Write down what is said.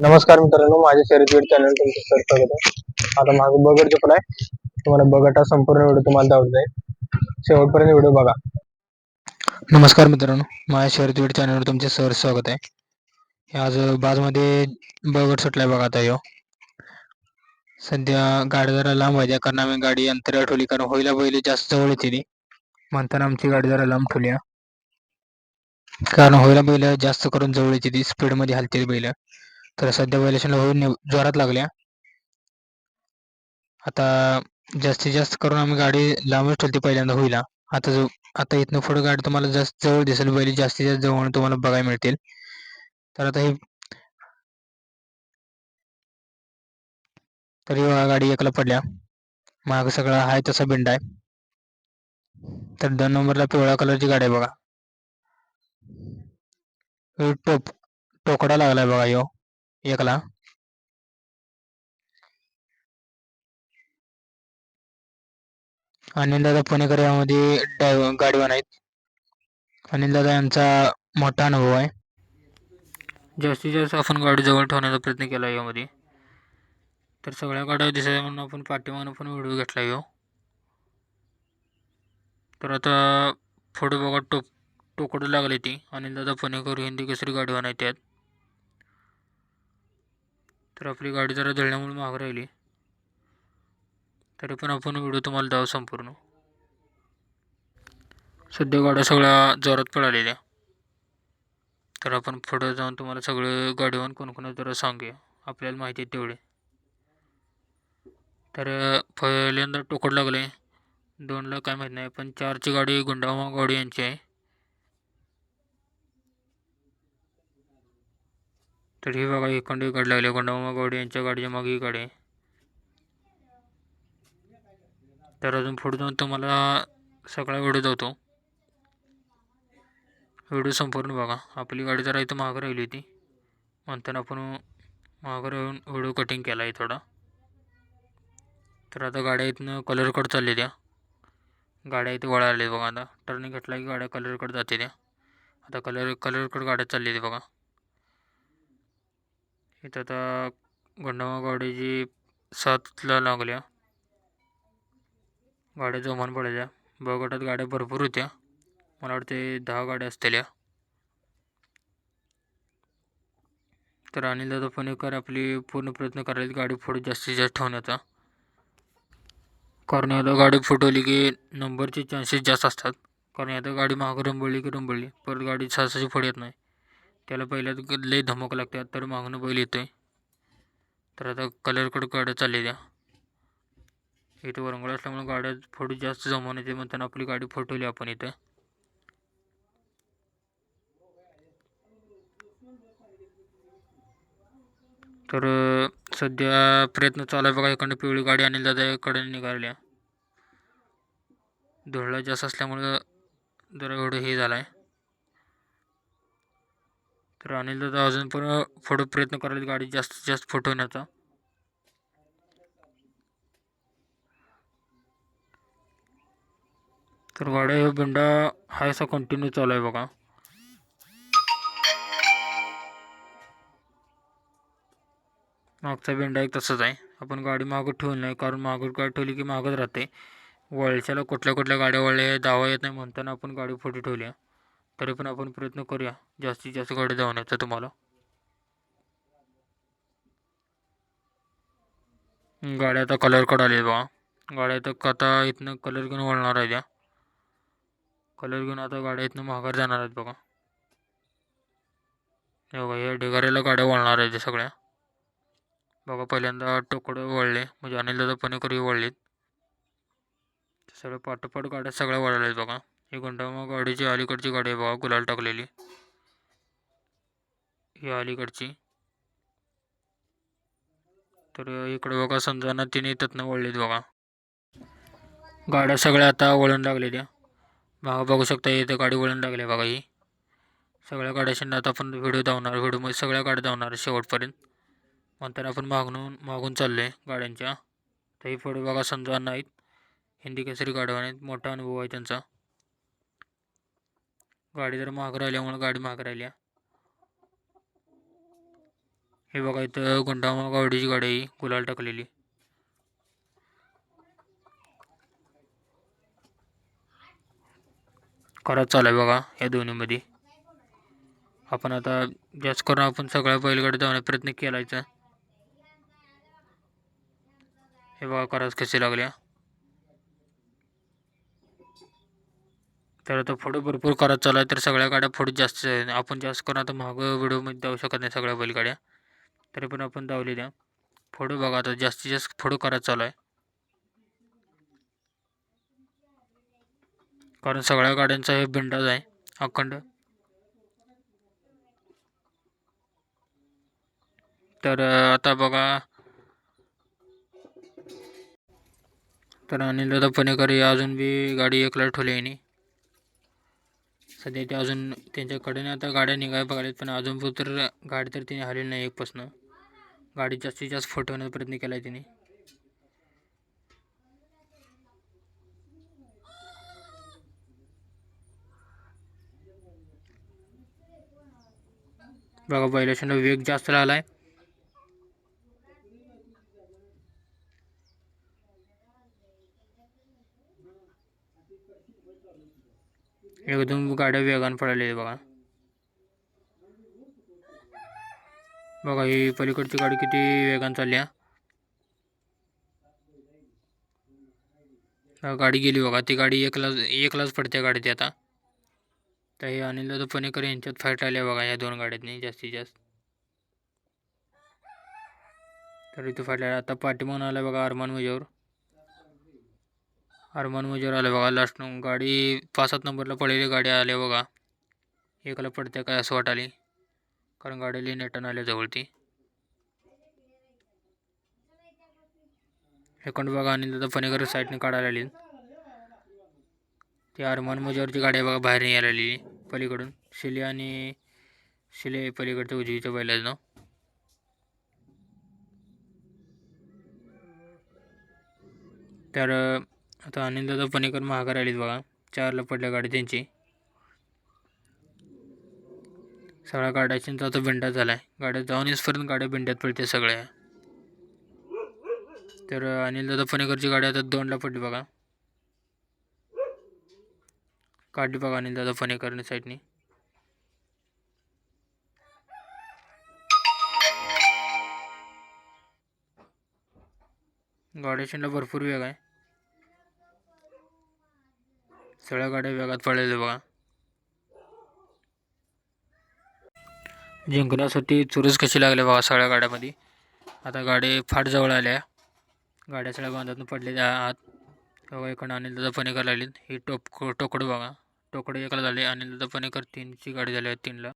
नमस्कार मित्रांनो माझ्या शर्यत चॅनल तुमचं सर स्वागत आहे. आता माझं बगड चपल आहे. तुम्हाला बगटा संपूर्ण व्हिडिओ तुम्हाला दावत जाईल शेवटपर्यंत व्हिडिओ बघा. नमस्कार मित्रांनो माझ्या शर्यत वेळ चॅनलवर तुमचे सर स्वागत आहे. आज बाजमध्ये बगड सुटलाय बघा आता यो सध्या गाडी जरा लांब आहे कारण आम्ही गाडी अंतरावर ठेवली कारण होईला बैल जास्त जवळ येते ती. म्हणताना आमची गाडी जरा लांब ठेवली कारण होईला बैल जास्त करून जवळ येते ती स्पीडमध्ये हलते बैल तर सध्या व्हायलेशनला होईल जोरात लागल्या. आता जास्तीत जास्त करून आम्ही गाडी लांबच ठेवते पहिल्यांदा होईला. आता जो आता इथनं पुढे गाडी तुम्हाला जास्त जवळ दिसेल, बैल जास्तीत जास्त जवळ तुम्हाला बघायला मिळतील. तर आता ही तरी गाडी एकला पडल्या. माग सगळा आहे तसा बिंड आहे. तर दोन नंबरला पिवळ्या कलरची गाडी आहे बघा. टोप टोकडा लागलाय बघा ह्यो एकला. अनिल दादा पुणेकर यामध्ये गाडीवान आहेत. अनिल दादा यांचा मोठा अनुभव आहे. जास्तीत जास्त आपण गाडी जवळ ठेवण्याचा प्रयत्न केला यामध्ये. तर सगळ्या गाड्या दिसायला म्हणून आपण पाठीमागून पण व्हिडिओ घेतला यो. तर आता फोटो बघा टोक टोकडं लागले ती. अनिल दादा पुणेकर हिंदी केसरी गाडीवान आहेत त्यात. तर आपली गाडी जरा जळल्यामुळे महाग राहिली. तरी पण आपण व्हिडिओ तुम्हाला दाव संपूर्ण. सध्या गाड्या सगळ्या जोरात पळालेल्या. तर आपण पुढं जाऊन तुम्हाला सगळं गाडीवान कोणकोण जरा सांगूया. आपल्याला माहिती आहे तेवढे. तर पहिल्यांदा टोकड लागले दोनला काय माहीत नाही पण चारची गाडी गुंडामा गाडी यांची आहे. तर हे बघा इकडे गाडी लागली. गुंडामा गाडी यांच्या गाडीच्या मागे ही गाडी आहे तर अजून पुढे जाऊन तुम्हाला सगळा व्हिडिओ जातो व्हिडिओ संपूर्ण बघा. आपली गाडी जरा इथं महाग राहिली होती. म्हणताना आपण महाग राहून व्हिडिओ कटिंग केला आहे थोडा. तर आता गाड्या इथनं कलरकडे चालले त्या. गाड्या इथे वळाल्या बघा आता. टर्निंग घेतला की गाड्या कलरकडे जाते त्या. आता कलर कलरकडे गाड्या चालली ते बघा. इथं आता गुंडामा गाडीची सातला लागल्या. गाड्या जोमान पडायच्या बगटात गाड्या भरपूर होत्या. मला वाटते दहा गाड्या असलेल्या तर अनिल दादा पणेकर आपली पूर्ण प्रयत्न करायला गाडी पुढे जास्तीत जास्त ठेवण्याचा. कारण आता गाडी फुटवली की नंबरचे चान्सेस जास्त असतात. कारण आता गाडी मागं रंबळली की रंबळली परत गाडी सहसाची फोड येत नाही. त्याला पहिल्या लई धमक लागतात तर मागणं बैल येतोय. तर आता कलरकडं गाड्या चालले द्या इथं वरंगळ असल्यामुळे गाड्या फोटो जास्त जमवून येते म्हणताना आपली गाडी फोटवली आपण इथं. तर सध्या प्रयत्न चालू आहे बघा इकडनं पिवळी गाडी आणि दादा इकडे निघाल्या धुळला जास्त असल्यामुळं जरा एवढं हे झालं आहे तर अनिल दादा अजून पण फोटो प्रयत्न करायला गाडी जास्तीत जास्त फुटवण्याचा तर गाड्या हे बिंडा हा असा कंटिन्यू चालू आहे बघा. मागचा बिंडा एक तसाच आहे. आपण गाडी मागं ठेवून नाही कारण मागं गाडी ठेवली की मागच राहते. वळशाला कुठल्या कुठल्या गाड्या वळल्या दावा येत नाही म्हणताना आपण गाडी फोटो ठेवली आहे. तरी पण आपण प्रयत्न करूया. जास्तीत जास्त गाडी धावण्याचा तुम्हाला. गाड्या आता कलर कड आले बा गाड्या तर आता इथनं कलर घेऊन वळणार आहे त्या कलर घेऊन आता गाड्या इथनं महागार जाणार आहेत बघा. हे बघा या ढिगाऱ्याला गाड्या वळणार आहेत सगळ्या. बघा पहिल्यांदा टोकडं वळले. म्हणजे अनिल दादा पणेकरही वळलेत. सगळ्या पाठोपाठ गाड्या सगळ्या वळल्या आहेत बघा. ही गुंडामा गाडीची अलीकडची गाडी आहे बघा गुलाल टाकलेली. ही अलीकडची. तर इकडे बघा समजा तिने त्यातनं वळलेत बघा. गाड्या सगळ्या आता वळण लागलेल्या बघा मागं बघू शकता इथं गाडी वळण लागली बघा ही. सगळ्या गाड्याशी आता आपण व्हिडिओ धावणार व्हिडिओमध्ये सगळ्या गाड्या धावणार शेवटपर्यंत. म्हणताना आपण मागून मागून चाललो आहे गाड्यांच्या. तरी पुढे बघा समजा नाहीत. हिंदी केसरी गाड्या आहेत मोठा अनुभव आहे त्यांचा. गाडी जर महाग राहिल्यामुळे गाडी महाग राहिल्या. हे बघा इथं गुंडामा गावडीची गाडी आहे गुलाल टाकलेली. खरंच चालू आहे बघा या दोन्हीमध्ये. आपण आता जास्त करून आपण सगळ्या बैलगाडी धावण्याचा प्रयत्न केलायचा. हे बघा खरंच कसे लागल्या. तर आता पुढे भरपूर करत चालू आहे. तर सगळ्या गाड्या पुढे जास्त आपण जास्त करून आता मागं व्हिडिओमध्ये जाऊ शकत नाही सगळ्या बैलगाड्या. तरी पण आपण धावली द्या. पुढे बघा आता जास्तीत जास्त पुढं करत चालू आहे. कारण सगळ्या गाड्यांचा हे बिंडाच आहे. अखंड. तर आता बघा. तर अनिल दादा पुणेकर अजून बी गाडी एकला ठेवली आहे नी. सध्या ते अजून त्यांच्याकडे आता गाड्या निघाय बघायला पण अजून तर गाडी तर तिने हलेली नाही एकपासनं. गाडी जास्तीत जास्त फटवण्याचा प्रयत्न केला आहे तिने. बघा बैलाशेंडा वेग जास्त राहिला आहे एकदम गाड्या वेगानं पळाल्या बघा. ही पलीकडची गाडी किती वेगानं आहे हा, गाडी गेली बघा. ती गाडी एकला एकलाच पडते गाडी ती आता. तर हे अनिल पुणेकर यांच्यात फाईट आल्या बघा या दोन गाड्यांनी जास्तीत जास्त. तर इथं फाईट आता पाठीमागून आला बघा अरमान मुजावर अरमान मुजावर आले बघा लास्ट गाडी पाच सात नंबरला पडलेली गाडी आल्या बघा. एकाला पडते काय असं वाटाली कारण गाडीला नेटन आल्या जवळ ती बघा आणि दादा पुणेकर साईडने काढायला आली. ती अरमान मुजावरची गाडी बघा बाहेर यायला आलेली. पलीकडून. शिले आणि शिले पलीकडच्या उजवीच्या बैलाचं नाव तर आता अनिल दादा पणेकर महागार आलीत बघा. चारला पडल्या गाडी त्यांची. सगळ्या गाड्याच्या आता बिंडा झाला आहे गाड्या जाऊन येसपर्यंत गाड्या बिंड्यात पडते सगळ्या. तर अनिलदादा अनिल दादा पणेकरची गाडी आता दोनला पडली बघा. काढली बघा अनिल दादा फणेकरने साईडनी गाड्याशीला भरपूर वेग आहे. सगळ्या गाड्या वेगात पडलेल्या बघा. जिंकण्यासाठी चुरस कशी लागली बघा सगळ्या गाड्यामध्ये. आता गाडी फाट जवळ आल्या गाड्या सगळ्या बांधातून पडलेल्या आहात. तेव्हा इकडं अनिल दादा पणेकर लागले ही टोप टोकडं बघा. टोकडं एकला झाले. अनिल दादा पणेकर तीनची गाडी झाली आहे तीनला.